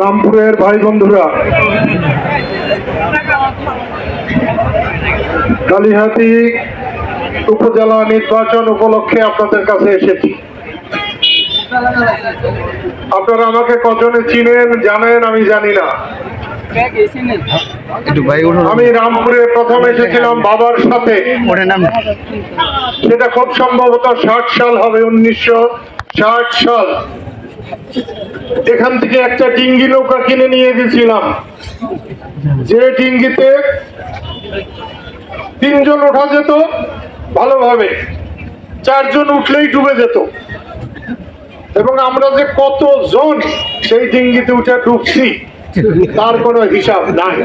রামপুরের ভাই বন্ধুরা কালিহাতি উপজেলা নির্বাচন উপলক্ষে আপনাদের কাছে এসেছি। আপনারা আমাকে কজনে চিনেন জানেন আমি জানি না। আমি রামপুরে প্রথম এসেছিলাম বাবার সাথে। সেটা খুব সম্ভবত ষাট সাল হবে উনিশশো ষাট সাল। এখান থেকে একটা ডিঙ্গি নৌকা কিনে নিয়ে গেছিলাম। যে ডিঙ্গিতে তিনজন ওঠা যেত, ভালোভাবে। চারজন উঠলেই ডুবে যেত। এবং আমরা যে কতজন সেই ডিঙ্গিতে উঠে ডুবছি, তার কোনো হিসাব নাই।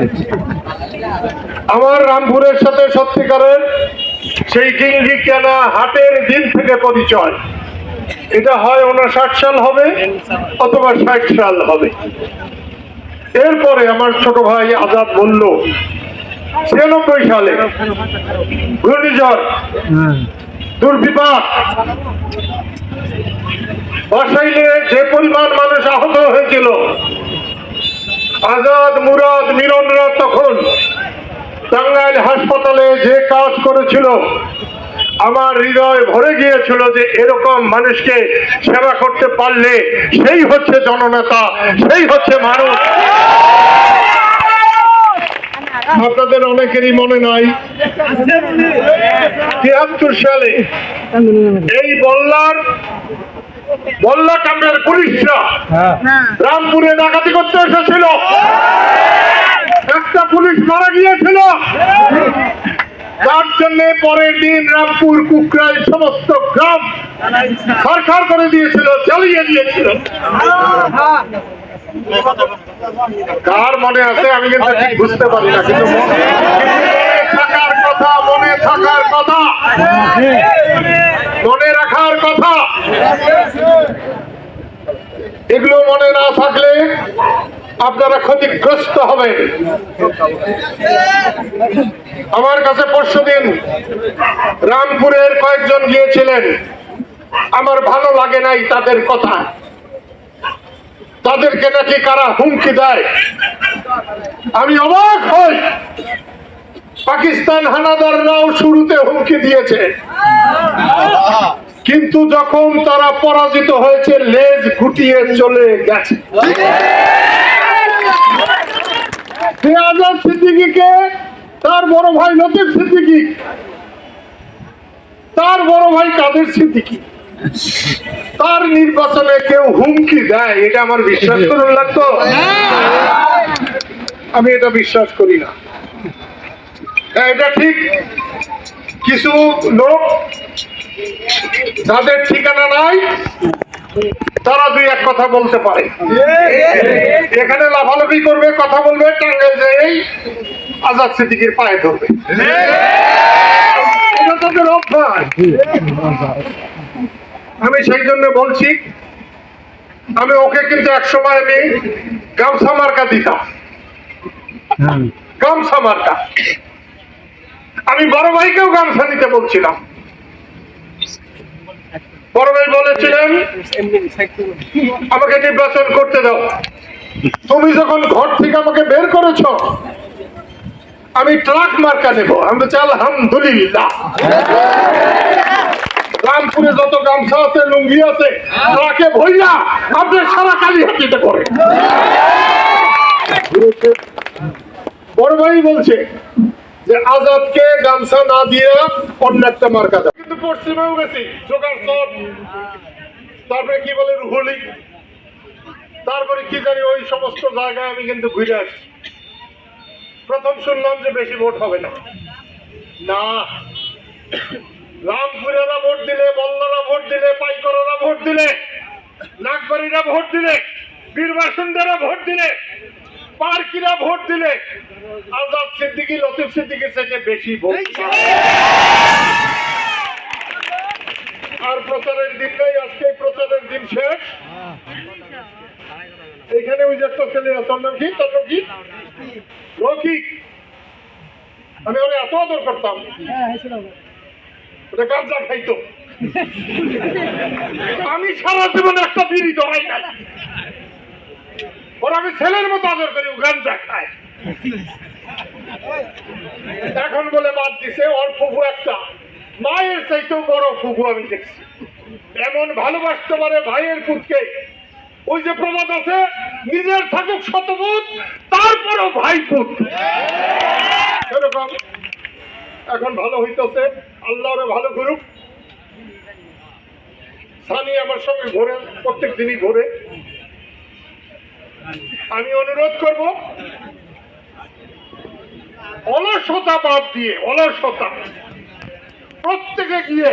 আমার রামপুরের সাথে সত্যিকারের সেই ডিঙ্গি কেনা হাটের দিন থেকে পরিচয়। এটা হয় উনষাট সাল হবে অথবা ষাট সাল হবে। এরপরে আমার ছোট ভাই আজাদ বলল ছিয়ানব্বই সালে ঘূর্ণিঝড় দুর্বিপাক। বসাইলে যে পরিমাণ মানুষ আহত হয়েছিল আজাদ মুরাদ মিলনরা তখন টাঙ্গাইল হাসপাতালে যে কাজ করেছিল আমার হৃদয় ভরে গিয়েছিল যে এরকম মানুষকে সেবা করতে পারলে সেই হচ্ছে জননেতা, সেই হচ্ছে মানুষ। আপনাদের অনেকেরই মনে নাই, তিয়াত্তর সালে এই বল্লার, বল্লা কাণ্ডের পুলিশরা রামপুরে ডাকাতি করতে এসেছিল। একটা পুলিশ মারা গিয়েছিল। তার জন্য পরের দিন রামপুর কুকরাই সমস্ত গ্রাম সরকার করে দিয়েছিল চালিয়ে দিয়েছিল। কার মনে আছে? আমি কিন্তু ঠিক বুঝতে পারি না, কিন্তু থাকার কথা, মনে থাকার কথা। মনে রাখার কথা। এগুলো মনে না থাকলে আপনারা ক্ষতিগ্রস্ত হবেন। আমার কাছে পরশু দিন, রামপুরের কয়েকজন গিয়েছিলেন, আমার ভালো লাগে নাই তাদের কথা। তাদেরকে নাকি কারা হুমকি দেয়? আমি অবাক হই। পাকিস্তান হানাদাররাও শুরুতে হুমকি দিয়েছে। কিন্তু যখন তারা পরাজিত হয়েছে, লেজ গুটিয়ে চলে গেছে সে আজাদ সিদ্দিকিকে তার বড় ভাই লতিফ সিদ্দিকি তার বড় ভাই কাদের সিদ্দিকি তার নির্বাচনে কেউ হুমকি দেয়, এটা আমার বিশ্বাস করুন লাগতো আমি এটা বিশ্বাস করি না। হ্যাঁ এটা ঠিক। কিছু লোক, যাদের ঠিকানা নাই এক কথা বলতে পারে। এখানে লাফালাফি করবে কথা বলবে টাঙ্গাইল যেই আজাদ সিদ্দিকির পায়ে ধরবে। এটা তাদের অভ্যাস। আমি সেই জন্য বলছি আমি ওকে কিন্তু এক সময় আমি গামছা মার্কা দিতাম। গামছা মার্কা। আমি বড় ভাইকেও গামছা দিতে বলছিলাম। বড় ভাই বলেছিলেন আমাকে নির্বাচন করতে দাও। তুমি যখন ঘর থেকে আমাকে বের করেছ আমি ট্রাক মার্কা নেব। আমি বলছি আলহামদুলিল্লাহ। রামপুরে যত গামছা আছে লুঙ্গি আছে ট্রাকে ভইয়া আপনার সারা কালি হাতিতে করে বড় ভাই বলছে যে আজাদকে গামছা না দিয়ে অন্য একটা মার্কা কিন্তু পশ্চিমেও গেছি। জোগাড় সব তারপরে কি বলে, রুহলি তারপরে কি জানি ওই সমস্ত জায়গায় আমি কিন্তু ঘুরে আসছি। প্রথম শুনলাম যে বেশি ভোট হবে না। না। রামপুরেরা ভোট দিলে, বল্লারা ভোট দিলে, পাইকররা ভোট দিলে, নাগবাড়িরা ভোট দিলে বীরবাসুন্দারা ভোট দিলে, পার্কিরা ভোট দিলে, আজাদ সিদ্দিকি, লতিফ সিদ্দিকির থেকে বেশি ভোট। আর প্রচারের দিন নেই আজকে প্রচারের দিন শেষ। এখানে ওই যে একটা ছেলে আছে নাম কি? তার নাম কি? রকি আমি ওরা এত আদর করতাম। ওটা গাঁজা খাইতো? আমি সারা জীবন একটা বিড়ি ধরাই না ওর আমি ছেলের মতো আদর করি ও গাঞ্জা খায়। এখন বলে বাদ দিছে ওর ফুফু একটা। মায়ের চাইতেও বড় ফুফু আমি দেখছি। এমন ভালোবাসতে পারে ভাইয়ের পুতকে। ওই যে প্রবাদ আছে, নিজের থাকুক শতপুত তারপরও ভাই পুত। এখন ভালো হইতেছে, আল্লাহরে ভালো করুক। সানি আমার সঙ্গে ঘোরে, প্রত্যেক দিনই ঘোরে। আমি অনুরোধ করব, অলসতা বাদ দিয়ে, অলসতা। প্রত্যেকে গিয়ে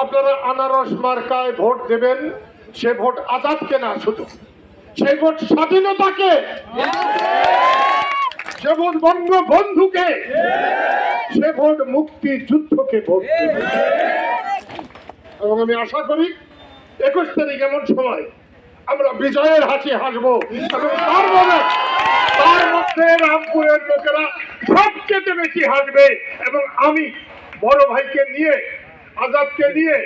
আপনারা আনারস মার্কায় ভোট দেবেন, সে ভোট আজাদকে না শুধু। সে ভোট স্বাধীনতাকে সে ভোট বঙ্গবন্ধুকে, সে ভোট মুক্তি যুদ্ধকে ভোট এবং আমি আশা করি একুশ তারিখ এমন সময় আমরা বিজয়ের হাসি হাসবো এবং তার মধ্যে রামপুরের লোকেরা সবচেয়ে বেশি হাসবে এবং আমি বড় ভাইকে নিয়ে আজাদকে নিয়ে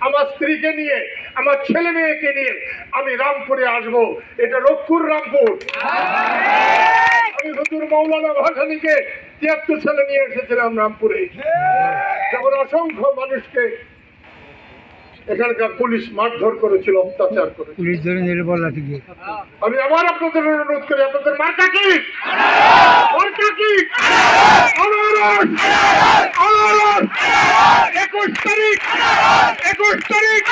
আমার স্ত্রীকে নিয়ে আমার ছেলে মেয়েকে নিয়ে আমি রামপুরে আসব। এটা রক্ষুর রামপুর। আমি হুজুর মৌলানা ভাসানিকে তিয়াত্তর সালে নিয়ে এসেছিলাম রামপুরে। যখন অসংখ্য মানুষকে এখানকার পুলিশ মারধর করেছিল অত্যাচার করেছিল। পুলিশ ধরে আমি আবার আপনাদের অনুরোধ করি আপনাদের মার্কা কি একুশ তারিখ! একুশ তারিখ!